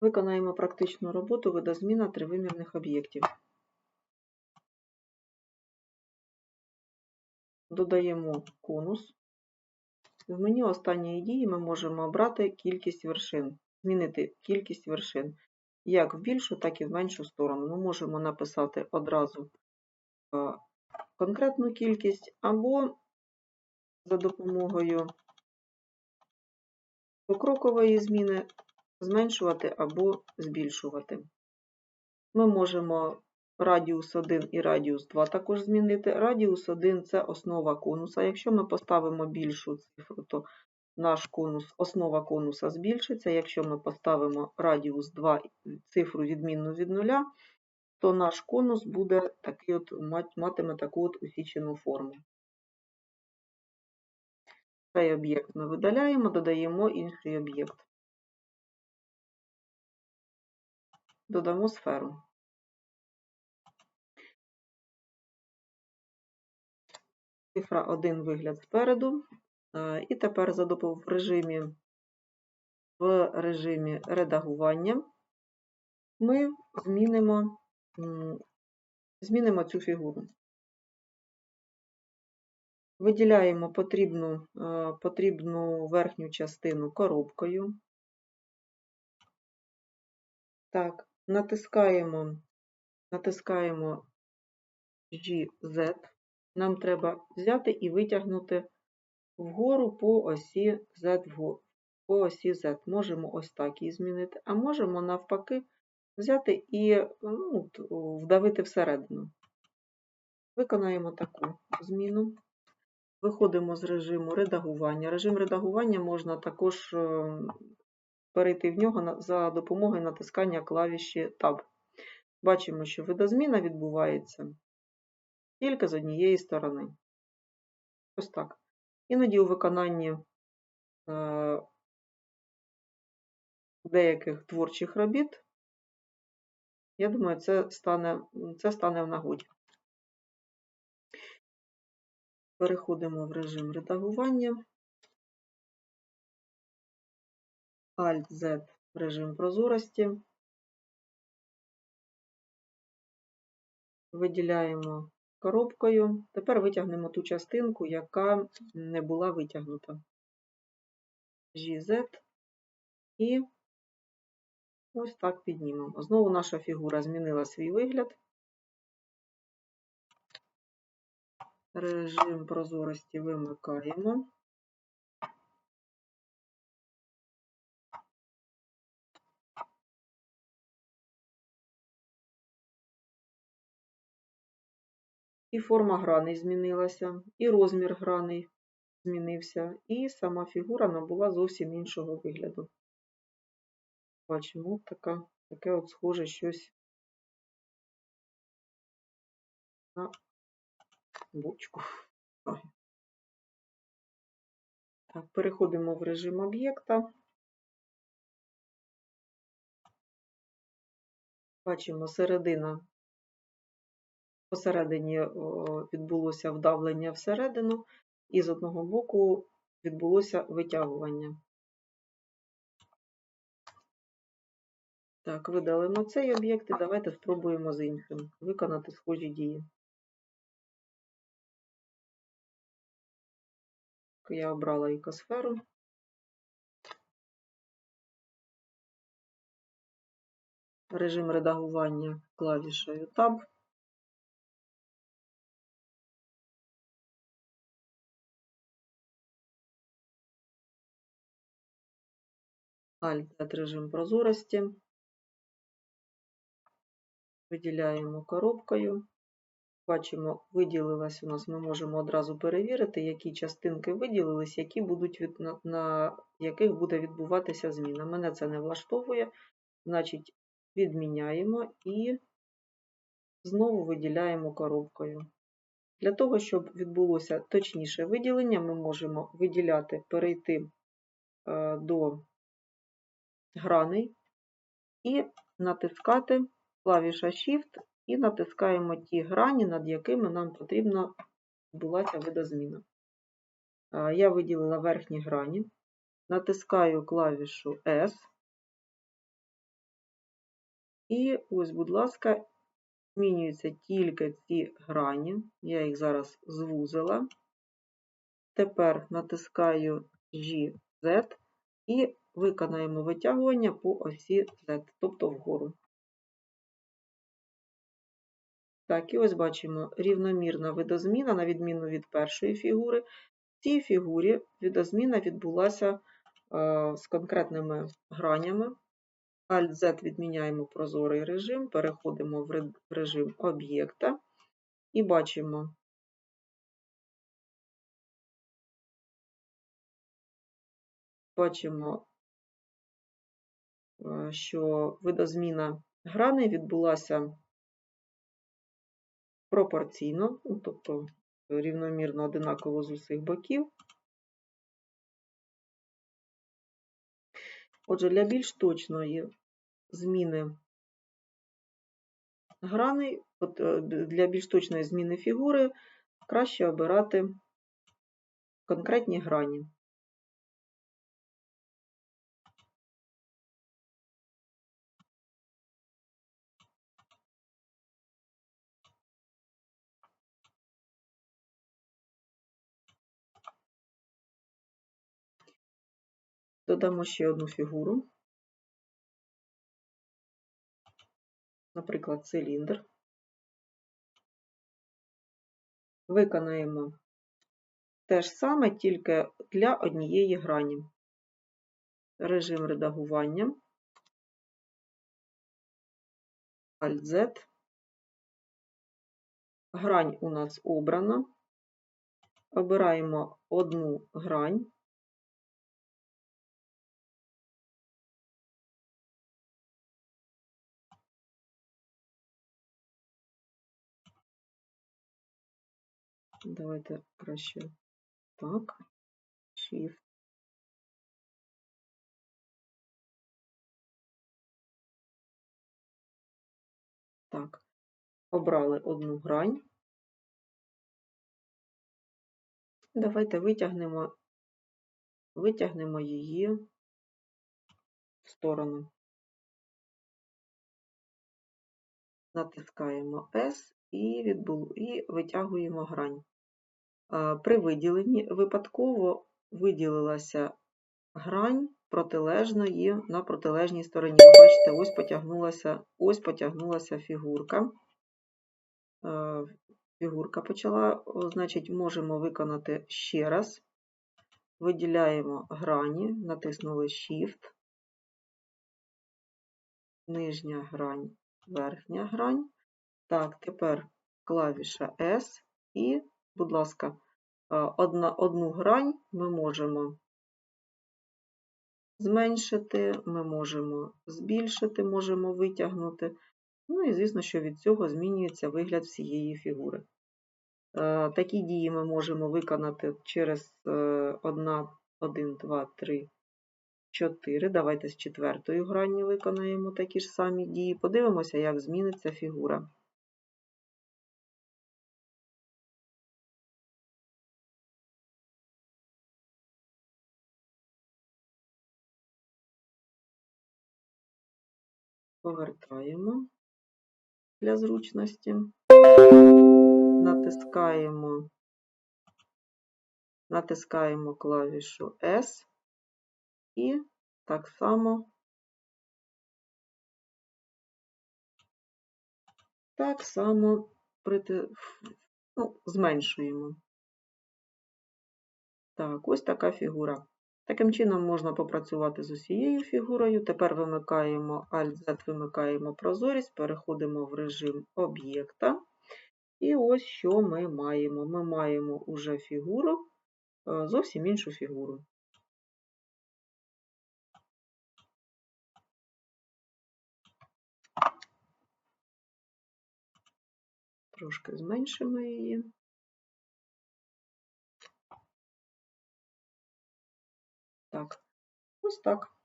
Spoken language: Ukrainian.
Виконаємо практичну роботу видозміна тривимірних об'єктів. Додаємо конус. В меню останньої дії ми можемо обрати кількість вершин, змінити кількість вершин як в більшу, так і в меншу сторону. Ми можемо написати одразу е, конкретну кількість або за допомогою покрокової зміни зменшувати або збільшувати. Ми можемо радіус 1 і радіус 2 також змінити. Радіус 1 це основа конуса. Якщо ми поставимо більшу цифру, то наш конус, основа конуса збільшиться. Якщо ми поставимо радіус 2 цифру відмінну від нуля, то наш конус буде такий от, матиме таку от усічену форму. Цей об'єкт ми видаляємо, додаємо інший об'єкт. Додамо сферу. Цифра 1 вигляд спереду. Е, і тепер в режимі, в режимі редагування ми змінимо, змінимо цю фігуру. Виділяємо потрібну, е, потрібну верхню частину коробкою. Так, натискаємо, натискаємо GZ. Нам треба взяти і витягнути вгору по осі Z по осі Z. Можемо ось так її змінити, а можемо навпаки взяти і ну, вдавити всередину. Виконаємо таку зміну. Виходимо з режиму редагування. Режим редагування можна також е, перейти в нього за допомогою натискання клавіші Tab. Бачимо, що видозміна відбувається тільки з однієї сторони. Ось так. Іноді у виконанні е, деяких творчих робіт, я думаю, це стане, це стане в нагоді. Переходимо в режим редагування. Alt-Z режим прозорості. Виділяємо коробкою. Тепер витягнемо ту частинку, яка не була витягнута. GZ і ось так піднімемо. Знову наша фігура змінила свій вигляд. Режим прозорості вимикаємо. І форма граней змінилася, і розмір граней змінився, і сама фігура набула зовсім іншого вигляду. Бачимо, така, таке от схоже щось на бочку. Так, переходимо в режим об'єкта. Бачимо середина Посередині відбулося вдавлення всередину, і з одного боку відбулося витягування. Так, видалимо цей об'єкт і давайте спробуємо з іншим виконати схожі дії. Я обрала ікосферу. Режим редагування клавішею Tab. Alt режим прозорості. Виділяємо коробкою. Бачимо, виділилась у нас, ми можемо одразу перевірити, які частинки виділились, які будуть від, на, на яких буде відбуватися зміна. Мене це не влаштовує, значить, відміняємо і знову виділяємо коробкою. Для того, щоб відбулося точніше виділення, ми можемо виділяти, перейти е, до граней і натискати клавіша Shift і натискаємо ті грані, над якими нам потрібна була ця видозміна. Я виділила верхні грані, натискаю клавішу S, І ось, будь ласка, змінюються тільки ці грані. Я їх зараз звузила. Тепер натискаю GZ і виконаємо витягування по осі Z, тобто вгору. Так, і ось бачимо рівномірна видозміна, на відміну від першої фігури. В цій фігурі видозміна відбулася е, з конкретними гранями. Alt-Z відміняємо прозорий режим, переходимо в режим об'єкта і бачимо, бачимо, що видозміна граней відбулася пропорційно, ну, тобто рівномірно одинаково з усіх боків. Отже, для більш точної зміни граней, от, е, для більш точної зміни фігури краще обирати конкретні грані. Додамо ще одну фігуру, наприклад, циліндр. Виконаємо те ж саме, тільки для однієї грані. Режим редагування. Alt-Z. Грань у нас обрана. Обираємо одну грань. Давайте краще так. Shift. Так. Обрали одну грань. Давайте витягнемо, витягнемо її в сторону. Натискаємо S і, відбул... і витягуємо грань. При виділенні випадково виділилася грань протилежної на протилежній стороні. Ви бачите, ось потягнулася, ось потягнулася фігурка. Фігурка почала, значить, можемо виконати ще раз. Виділяємо грані, натиснули Shift, нижня грань, верхня грань. Так, тепер клавіша S і, будь ласка, одна, одну грань ми можемо зменшити, ми можемо збільшити, можемо витягнути. Ну і, звісно, що від цього змінюється вигляд всієї фігури. Такі дії ми можемо виконати через 1, 1, 2, 3, 4. Давайте з четвертою гранню виконаємо такі ж самі дії. Подивимося, як зміниться фігура. Повертаємо для зручності. Натискаємо, натискаємо клавішу S і так само, так само прити- ну, зменшуємо. Так, ось така фігура. Таким чином можна попрацювати з усією фігурою. Тепер вимикаємо Alt-Z, вимикаємо прозорість, переходимо в режим об'єкта. І ось що ми маємо. Ми маємо уже фігуру, е, зовсім іншу фігуру. Трошки зменшимо її. Ось так.